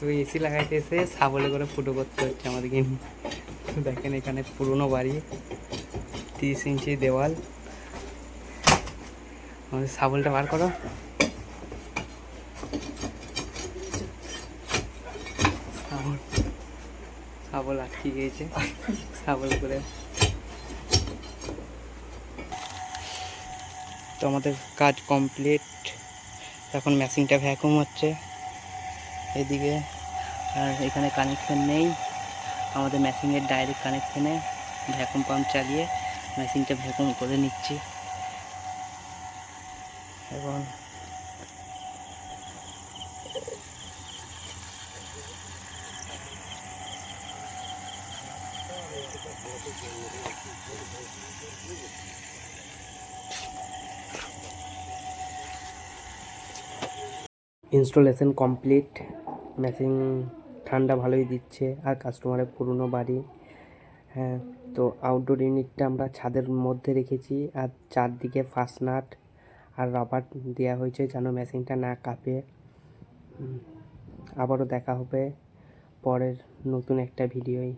তো এসি লাগাইতে এসে সাবলে করে ফুটো করতে হচ্ছে আমাদেরকে তো দেখেন এখানে পুরনো বাড়ি, তিরিশ ইঞ্চি দেওয়াল। আমাদের সাবলটা বার করো। শাবল আটকে গিয়েছে। শাবল করে। তো আমাদের কাজ কমপ্লিট এখন মেশিনটা ভ্যাকুম হচ্ছে। এদিকে। আর এখানে কানেকশন নেই। আমাদের মেশিনের ডাইরেক্ট কানেকশানে ভ্যাকুম পাম্প চালিয়ে মেশিনটা ভ্যাকুম করে নিচ্ছি। এবং ইনস্টলেশন কমপ্লিট। মেশিন ঠান্ডা ভালোই দিচ্ছে, আর কাস্টমারের পুরনো বাড়ি। হ্যাঁ তো আউটডোর ইউনিটটা আমরা ছাদের মধ্যে রেখেছি, আর চারদিকে ফাস্টনাট আর রাবার দেওয়া হয়েছে যেন মেশিনটা না কাঁপে। আবারও দেখা হবে পরের নতুন একটা ভিডিওয়